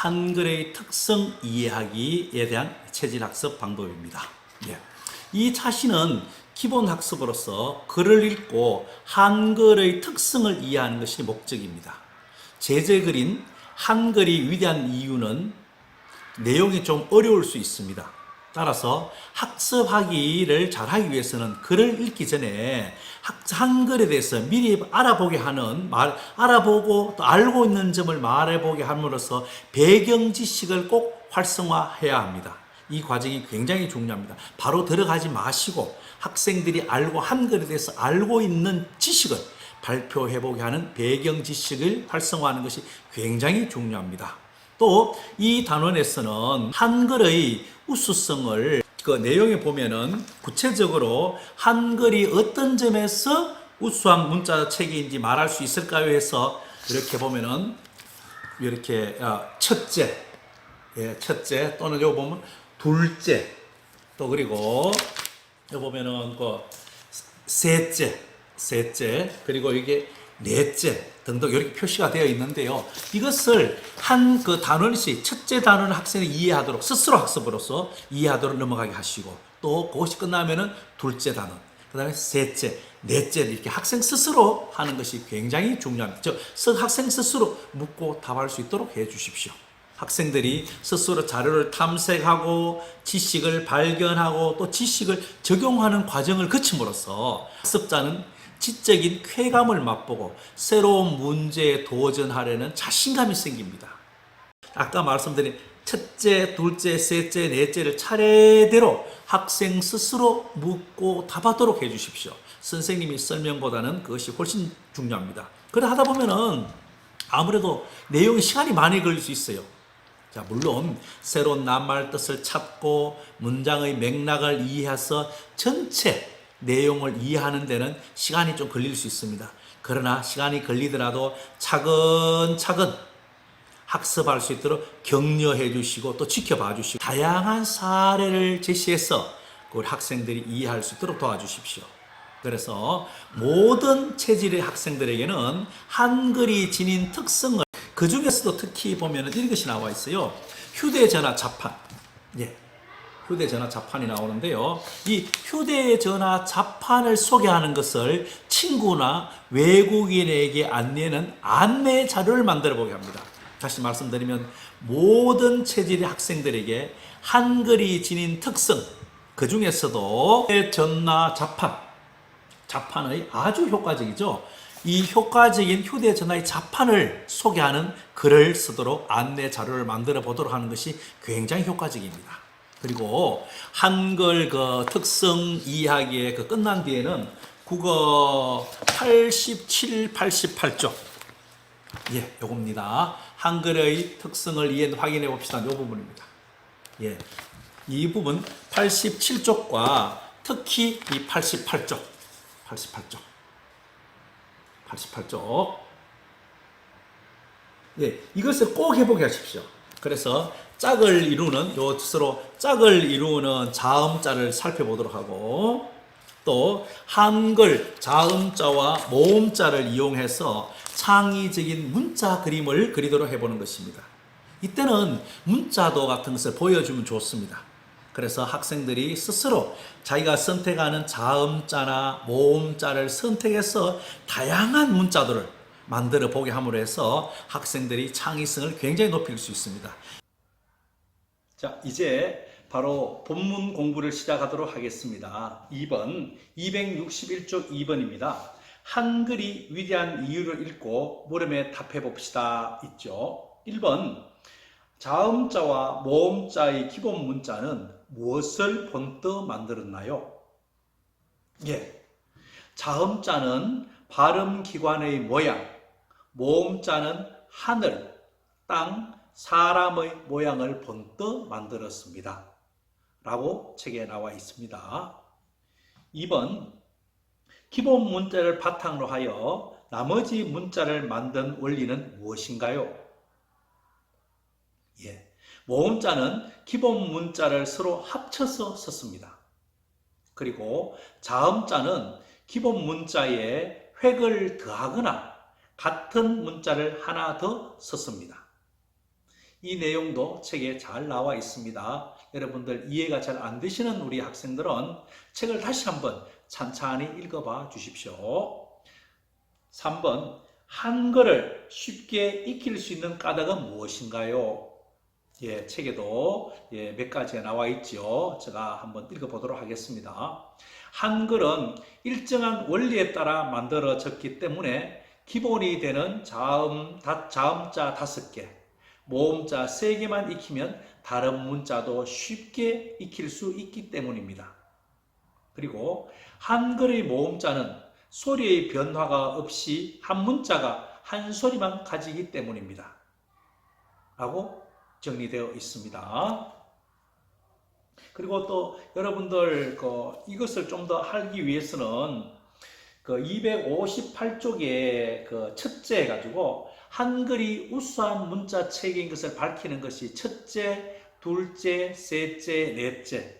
한글의 특성 이해하기에 대한 체질 학습 방법입니다. 예. 이 차시는 기본 학습으로서 글을 읽고 한글의 특성을 이해하는 것이 목적입니다. 제재 글인 한글이 위대한 이유는 내용이 좀 어려울 수 있습니다. 따라서 학습하기를 잘하기 위해서는 글을 읽기 전에 학- 한글에 대해서 미리 알아보게 하는 말 알아보고 또 알고 있는 점을 말해보게 함으로써 배경 지식을 꼭 활성화해야 합니다. 이 과정이 굉장히 중요합니다. 바로 들어가지 마시고 학생들이 알고 한글에 대해서 알고 있는 지식을 발표해보게 하는 배경 지식을 활성화하는 것이 굉장히 중요합니다. 또 이 단원에서는 한글의 우수성을 그 내용에 보면은 구체적으로 한글이 어떤 점에서 우수한 문자 체계인지 말할 수 있을까요? 해서 이렇게 보면은 이렇게 아, 첫째, 예, 첫째. 또는 요 보면 둘째. 또 그리고 요 보면은 그 셋째, 셋째. 그리고 이게 넷째 등등 이렇게 표시가 되어 있는데요. 이것을 한 그 단원씩 첫째 단원 학생이 이해하도록 스스로 학습으로서 이해하도록 넘어가게 하시고 또 그것이 끝나면은 둘째 단원, 그다음에 셋째, 넷째 이렇게 학생 스스로 하는 것이 굉장히 중요합니다. 즉, 스- 학생 스스로 묻고 답할 수 있도록 해 주십시오. 학생들이 스스로 자료를 탐색하고 지식을 발견하고 또 지식을 적용하는 과정을 거침으로써 학습자는 지적인 쾌감을 맛보고 새로운 문제에 도전하려는 자신감이 생깁니다. 아까 말씀드린 첫째, 둘째, 셋째, 넷째를 차례대로 학생 스스로 묻고 답하도록 해 주십시오. 선생님이 설명보다는 그것이 훨씬 중요합니다. 그래 하다 보면은 아무래도 내용이 시간이 많이 걸릴 수 있어요. 자, 물론 새로운 낱말 뜻을 찾고 문장의 맥락을 이해해서 전체 내용을 이해하는 데는 시간이 좀 걸릴 수 있습니다. 그러나 시간이 걸리더라도 차근차근 학습할 수 있도록 격려해 주시고 또 지켜봐 주시고 다양한 사례를 제시해서 우리 학생들이 이해할 수 있도록 도와주십시오. 그래서 모든 체질의 학생들에게는 한글이 지닌 특성을 그 중에서도 특히 보면 이것이 나와 있어요. 휴대전화 자판. 예. 휴대전화 자판이 나오는데요. 이 휴대전화 자판을 소개하는 것을 친구나 외국인에게 안내는 안내 자료를 만들어 보게 합니다. 다시 말씀드리면 모든 체질의 학생들에게 한글이 지닌 특성, 그 중에서도 휴대전화 자판, 자판의 아주 효과적이죠. 이 효과적인 휴대전화의 자판을 소개하는 글을 쓰도록 안내 자료를 만들어 보도록 하는 것이 굉장히 효과적입니다. 그리고 한글 그 특성 이야기에 그 끝난 뒤에는 국어 87, 88쪽. 예, 요겁니다. 한글의 특성을 이해 확인해 봅시다. 요 부분입니다. 예. 이 부분 87쪽과 특히 이 88쪽. 88쪽. 88쪽. 예, 이것을 꼭 해보게 하십시오. 그래서 짝을 이루는 요 스스로 짝을 이루는 자음자를 살펴보도록 하고 또 한글 자음자와 모음자를 이용해서 창의적인 문자 그림을 그리도록 해보는 것입니다. 이때는 문자도 같은 것을 보여주면 좋습니다. 그래서 학생들이 스스로 자기가 선택하는 자음자나 모음자를 선택해서 다양한 문자들을 만들어 보게 함으로 해서 학생들이 창의성을 굉장히 높일 수 있습니다. 자, 이제 바로 본문 공부를 시작하도록 하겠습니다. 2번, 261쪽 2번입니다. 한글이 위대한 이유를 읽고 물음에 답해 봅시다. 있죠. 1번, 자음자와 모음자의 기본 문자는 무엇을 본떠 만들었나요? 예. 자음자는 발음 기관의 모양, 모음자는 하늘, 땅, 사람의 모양을 본떠 만들었습니다. 라고 책에 나와 있습니다. 2번, 기본 문자를 바탕으로 하여 나머지 문자를 만든 원리는 무엇인가요? 예. 모음자는 기본 문자를 서로 합쳐서 썼습니다. 그리고 자음자는 기본 문자에 획을 더하거나 같은 문자를 하나 더 썼습니다. 이 내용도 책에 잘 나와 있습니다. 여러분들 이해가 잘 안 되시는 우리 학생들은 책을 다시 한번 찬찬히 읽어봐 주십시오. 3번 한글을 쉽게 익힐 수 있는 까닭은 무엇인가요? 예, 책에도 예, 몇 가지가 나와 있죠. 제가 한번 읽어보도록 하겠습니다. 한글은 일정한 원리에 따라 만들어졌기 때문에 기본이 되는 자음, 다, 자음자 다섯 개, 모음자 세 개만 익히면 다른 문자도 쉽게 익힐 수 있기 때문입니다. 그리고 한글의 모음자는 소리의 변화가 없이 한 문자가 한 소리만 가지기 때문입니다. 라고 정리되어 있습니다. 그리고 또 여러분들 그 이것을 좀더 알기 위해서는 그 258쪽에 그 첫째 가지고 한글이 우수한 문자 체계인 것을 밝히는 것이 첫째, 둘째, 셋째, 넷째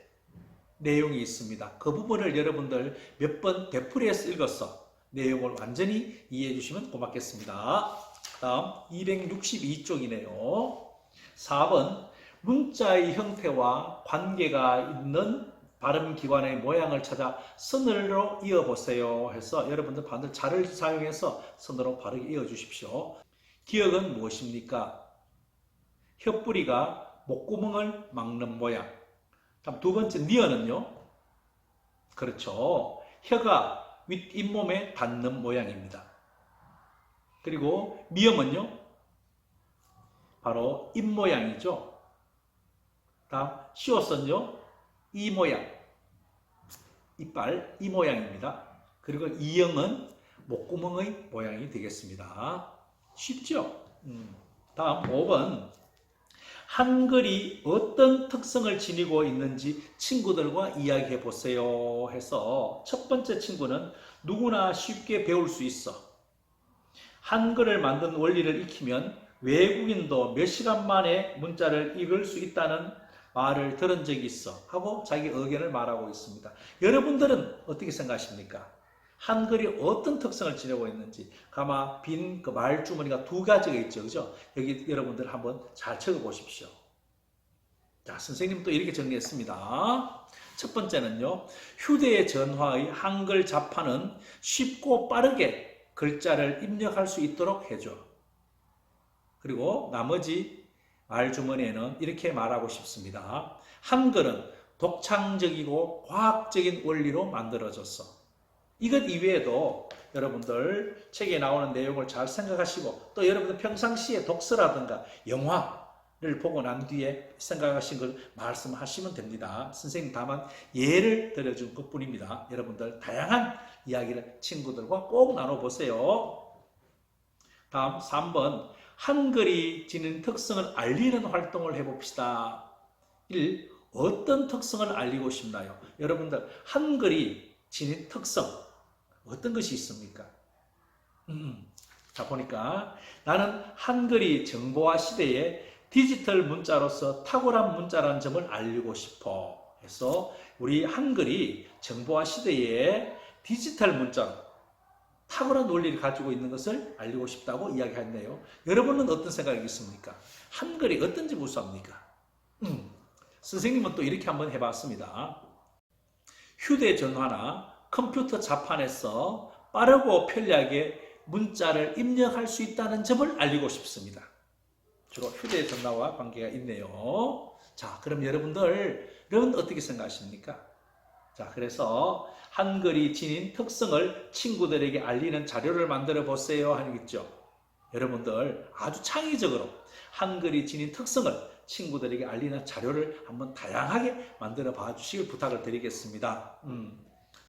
내용이 있습니다. 그 부분을 여러분들 몇 번 되풀이해서 읽어서 내용을 완전히 이해해 주시면 고맙겠습니다. 다음 262쪽이네요. 4번 문자의 형태와 관계가 있는 발음 기관의 모양을 찾아 선으로 이어보세요 해서 여러분들 반드시 자를 사용해서 선으로 바르게 이어 주십시오. 기억은 무엇입니까? 혀뿌리가 목구멍을 막는 모양. 다음 두 번째 니어는요. 그렇죠. 혀가 윗 잇몸에 닿는 모양입니다. 그리고 미음은요. 바로 입 모양이죠. 다음 시옷은요. 이 모양. 이빨 이 모양입니다. 그리고 이형은 목구멍의 모양이 되겠습니다. 쉽죠? 음. 다음 5번 한글이 어떤 특성을 지니고 있는지 친구들과 이야기해 보세요 해서 첫 번째 친구는 누구나 쉽게 배울 수 있어. 한글을 만든 원리를 익히면 외국인도 몇 시간 만에 문자를 읽을 수 있다는 말을 들은 적이 있어 하고 자기 의견을 말하고 있습니다. 여러분들은 어떻게 생각하십니까? 한글이 어떤 특성을 지니고 있는지 가마 빈 그 말주머니가 두 가지가 있죠. 그죠? 여기 여러분들 한번 잘 적어 보십시오. 자, 선생님 또 이렇게 정리했습니다. 첫 번째는요. 휴대 전화의 한글 자판은 쉽고 빠르게 글자를 입력할 수 있도록 해줘. 그리고 나머지 말주머니에는 이렇게 말하고 싶습니다. 한글은 독창적이고 과학적인 원리로 만들어졌어. 이것 이외에도 여러분들 책에 나오는 내용을 잘 생각하시고 또 여러분들 평상시에 독서라든가 영화를 보고 난 뒤에 생각하신 걸 말씀하시면 됩니다. 선생님 다만 예를 들어준 것 뿐입니다. 여러분들 다양한 이야기를 친구들과 꼭 나눠보세요. 다음 3번 한글이 지닌 특성을 알리는 활동을 해봅시다. 1. 어떤 특성을 알리고 싶나요? 여러분들 한글이 지닌 특성 어떤 것이 있습니까? 음, 자 보니까 나는 한글이 정보화 시대에 디지털 문자로서 탁월한 문자라는 점을 알리고 싶어. 해서 우리 한글이 정보화 시대에 디지털 문자로 탁월한 논리를 가지고 있는 것을 알리고 싶다고 이야기했네요. 여러분은 어떤 생각이 있습니까? 한글이 어떤지 무수합니까? 음, 선생님은 또 이렇게 한번 해봤습니다. 휴대전화나 컴퓨터 자판에서 빠르고 편리하게 문자를 입력할 수 있다는 점을 알리고 싶습니다. 주로 휴대전화와 관계가 있네요. 자, 그럼 여러분들은 어떻게 생각하십니까? 자, 그래서 한글이 지닌 특성을 친구들에게 알리는 자료를 만들어 보세요 하겠죠. 여러분들 아주 창의적으로 한글이 지닌 특성을 친구들에게 알리는 자료를 한번 다양하게 만들어 봐 주시길 부탁을 드리겠습니다. 음.